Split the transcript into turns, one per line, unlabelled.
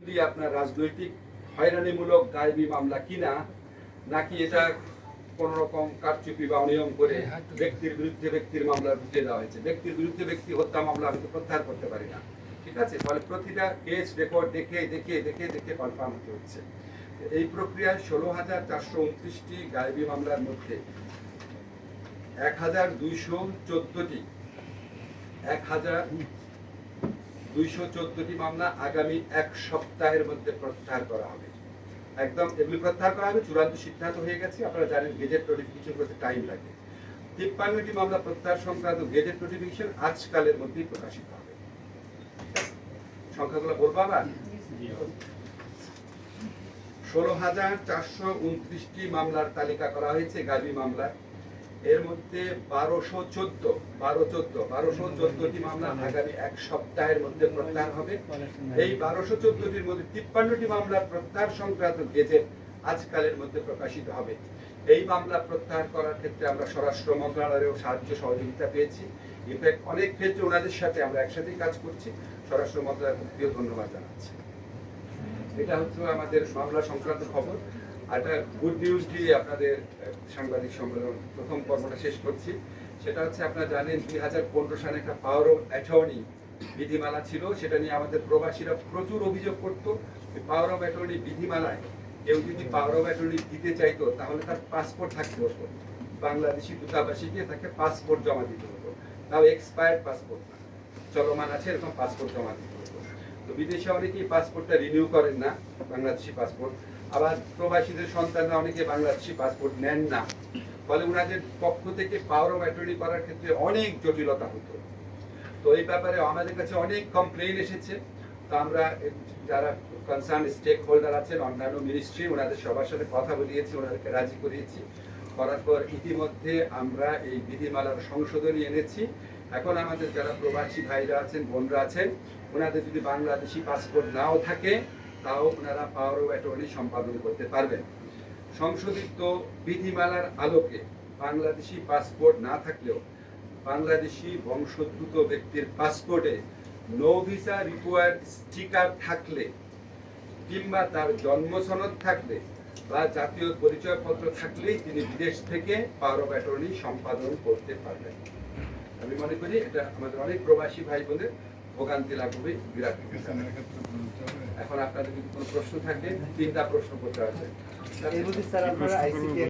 যদি আপনার রাজনৈতিক হয়রানিমূলক গায়েবী মামলা কিনা নাকি এটা কোন রকম কারচুপি বা অনিয়ম করে ব্যক্তির বিরুদ্ধে ব্যক্তির মামলা ঢুকে দেওয়া হয়েছে? ব্যক্তির বিরুদ্ধে ব্যক্তি হত্যা মামলা আমি তো প্রত্যাহার করতে পারি না। ঠিক আছে? ফলে প্রতিটা কেস রেকর্ড দেখে দেখে দেখে দেখে কনফার্ম হতে হচ্ছে। এই প্রক্রিয়ায় ষোলো হাজার চারশো উনত্রিশটি গায়েবী মামলার মধ্যে এক হাজার দুইশো চোদ্দটি এক হাজার দুইশো চোদ্দটি মামলা আগামী এক সপ্তাহের মধ্যে প্রত্যাহার করা হবে। একদম এগুলি প্রত্যাহার করা হবে, চূড়ান্ত সিদ্ধান্ত হয়ে গেছে, আপনারা জানেন গেজেট নোটিফিকেশন করতে টাইম লাগে। তিপ্পান্নটি মামলা প্রত্যাহার সংক্রান্ত গেজেট নোটিফিকেশন আজকালের মধ্যেই প্রকাশিত হবে। সংখ্যাগুলো বলব আবার? ষোলো হাজার চারশো উনত্রিশটি মামলার তালিকা করা হয়েছে গাবি মামলার। এর মধ্যে বারোশো চোদ্দ বারো চোদ্দ, বারোশো চোদ্দটি মামলা আগামী এক সপ্তাহের মধ্যে প্রত্যাহার হবে। এই বারোশো চোদ্দটির মধ্যে তিপ্পান্নটি মামলার প্রত্যাহার সংক্রান্ত গেজেট আজকালের মধ্যে প্রকাশিত হবে। এই মামলা প্রত্যাহার করার ক্ষেত্রে আমরা স্বরাষ্ট্র মন্ত্রণালয়েও সাহায্য সহযোগিতা পেয়েছি। ইনফ্যাক্ট অনেক ক্ষেত্রে ওনাদের সাথে আমরা একসাথেই কাজ করছি। স্বরাষ্ট্র মন্ত্রণালয়কে ধন্যবাদ জানাচ্ছি। এটা হচ্ছে আমাদের মামলা সংক্রান্ত খবর। একটা গুড নিউজ দিয়ে আপনাদের সাংবাদিক সম্মেলন প্রথম পর্বটা শেষ করছি। সেটা হচ্ছে আপনারা জানেন দুই হাজার পনেরো সালে একটা পাওয়ার অফ অ্যাটর্নি বিধিমালা ছিল। সেটা নিয়ে আমাদের প্রবাসীরা প্রচুর অভিযোগ করতো পাওয়ার অফ অ্যাটর্নি বিধিমালায় কেউ যদি পাওয়ার অফ অ্যাটর্নি দিতে চাইতো, তাহলে তার পাসপোর্ট থাকতে হতো। বাংলাদেশি দূতাবাসে গিয়ে তাকে পাসপোর্ট জমা দিতে হতো। তাও এক্সপায়ার্ড পাসপোর্ট না। চলমান আছে, এরকম পাসপোর্ট জমা দিতে হতো। তো বিদেশে অনেকেই পাসপোর্টটা রিনিউ করেন না, বাংলাদেশি পাসপোর্ট আবার প্রবাসীদের সন্তানরা অনেকে বাংলাদেশি পাসপোর্ট নেন না। ফলে ওনাদের পক্ষ থেকে পাওয়ার অফ অ্যাটর্নি করার ক্ষেত্রে অনেক জটিলতা হতো। তো এই ব্যাপারে আমাদের কাছে অনেক কমপ্লেইন এসেছে। তো আমরা যারা কনসার্ন স্টেক হোল্ডার আছেন, অন্যান্য মিনিস্ট্রি ওনাদের সবার সাথে কথা বলিয়েছি ওনাদেরকে রাজি করিয়েছি। করার পর ইতিমধ্যে আমরা এই বিধিমালার সংশোধনী এনেছি। এখন আমাদের যারা প্রবাসী ভাইরা আছেন, বোনরা আছেন ওনাদের যদি বাংলাদেশি পাসপোর্ট নাও থাকে তাও ওনারা পাওয়ার অফ অ্যাটর্নি সম্পাদন করতে পারবেন সংশোধিত বিধিমালার আলোকে বাংলাদেশি পাসপোর্ট না থাকলেও বাংলাদেশি বংশোদ্ভূত ব্যক্তির পাসপোর্টে নো ভিসা রিকোয়ার্ড স্টিকার থাকলে কিংবা তার জন্ম সনদ থাকলে বা জাতীয় পরিচয়পত্র থাকলেই তিনি বিদেশ থেকে পাওয়ার অফ অ্যাটর্নি সম্পাদন করতে পারবেন আমি মনে করি এটা আমাদের অনেক প্রবাসী ভাই বোনের ভোগান্তি লাগবে বিরাট। এখন আপনাদের যদি কোনো প্রশ্ন থাকে তিনটা প্রশ্ন করতে হবে।